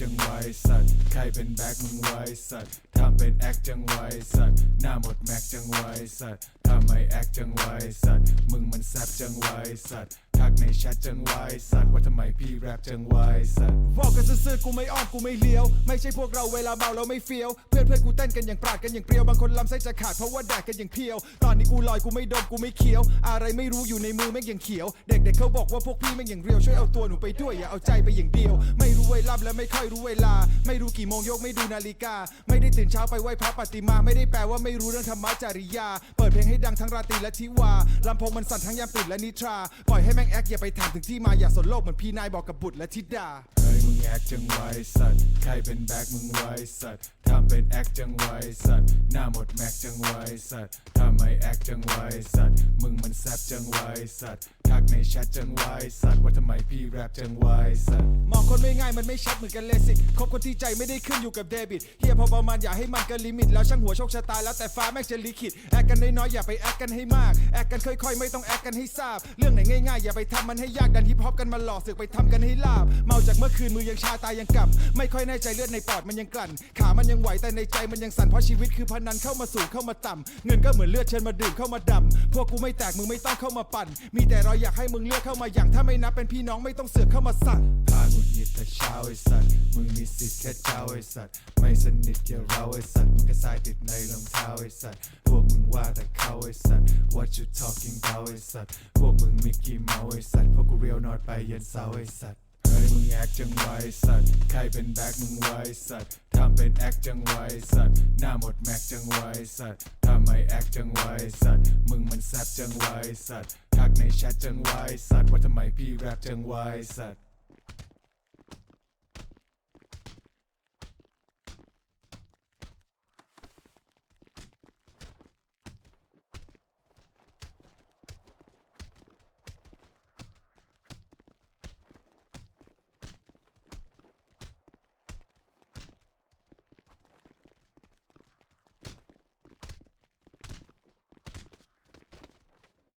จังไวสัตว์ใครเป็นแบ็คมึงไวสัตว์ทำเป็นแอคจังไวสัตว์หน้าหมดแม็กจังไวสัตว์ทำไมแอคจังไวสัตว์มึงมันแซบจังไวสัตว์ ในแชทจังไวสัตว์ว่าทำไมพี่แรปจังไวสัตว์บอกกันซื่อๆกูไม่อ้อมกูไม่เลี้ยว ไม่ใช่พวกเราเวลาเมาเราไม่เฟี้ยว เพื่อนเพื่อนกูเต้นกันอย่างปราดกันอย่างเปรียว บางคนลำไส้จะขาดเพราะว่าแดกกันอย่างเพียว ตอนนี้กูลอยกูไม่ดมกูไม่เคี้ยว อะไรไม่รู้อยู่ในมือแม่งอย่างเขียว เด็กๆเขาบอกว่าพวกพี่แม่งอย่างเรียวช่วยเอาตัวหนูไปด้วยอย่าเอาใจไปอย่างเดียว ไม่รู้เวลาและไม่ค่อยรู้เวลา ไม่รู้กี่โมงยกไม่ดูนาฬิกา ไม่ได้ตื่นเช้าไปไหว้พระปฏิมา ไม่ได้แปลว่าไม่รู้เรื่องธรรมะจริยา เปิดเพลงให้ดังทั้งราตรีและทิวาลำโพงมันสั่นทั้งยามตื่นและนิทรา ปล่อยให้แม่งแอคอย่าไปถามถึงที่มาอย่าสนโลกเหมือนพี่นายบอกกับบุตรและธิดา เฮ้ยมึงแอคจังไวสัตว์ใครเป็นแบ็คมึงไวสัตว์ทำเป็นแอคจังไวสัตว์หน้าหมดแม็กจังไวสัตว์ทำไมแอคจังไวสัตว์มึงมันแซบจังไวสัตว์ ทักในแชทจังไวสัตว์ว่าทำไมพี่แรปจังไวสัตว์มองคนไม่ง่ายมันไม่ชัดเหมือนกันเลยสิคบคนที่ใจไม่ได้ขึ้นอยู่กับเดบิตเฮียพอประมาณอย่าให้มันเกินลิมิต แล้วช่างหัวโชคชะตาแล้วแต่ฟ้าแม่งจะลิขิตแอคกันน้อยๆอย่าไปแอคกันให้มากแอคกันค่อยๆ ไม่ต้องแอคกันให้ทราบ เรื่องไหนง่ายๆ อย่าไปทำมันให้ยากดันฮิปฮอปกันมาหลอกเสือกไปทำกันให้ลาบ เมาจากเมื่อคืนมือยังชาตายังกำไม่ค่อยแน่ใจเลือดในปอดมันยังกลั่น ขามันยังไหวแต่ในใจมันยังสั่นเพราะชีวิตคือพนันเข้ามาสูงเข้ามาต่ำเงินก็เหมือนเลือดเชิญมาดื่มเข้ามาดำพวกกูไม่แตกมึงไม่ต้องเข้ามาปั่น มีแต่รอยากให้มึงเลือกเข้ามาอย่างถ้าไม่นับเป็นพี่น้องไม่ต้องเสือกเข้ามาสั่งพาหงุดหงิดแต่เช้าไอ้สัตว์มึงมีสิทธิ์แค่เจ้าไอ้สัตว์ไม่สนิทเกี่ยวเราไอ้สัตว์มึงก็สายติดในรองเท้าไอ้สัตว์พวกมึงว่าแต่เขาไอ้สัตว์ what you talking about ไอ้สัตว์พวกมึงมิกกี้เมาไอ้สัตว์พวกกูเรียวนอดไปเย็นเสาไอ้สัตว์เฮ้ยมึงแอคจังไวสัตว์ ใครเป็นแบ็คมึงไวสัตว์ ทำเป็นแอคจังไวสัตว์ หน้าหมดแม็กจังไวสัตว์ ทำไมแอคจังไวสัตว์ มึงมันแซบจังไวสัตว์ ในแชทจังไว้สัตว์ว่าทำไมพี่แรปจังไว้สัตว์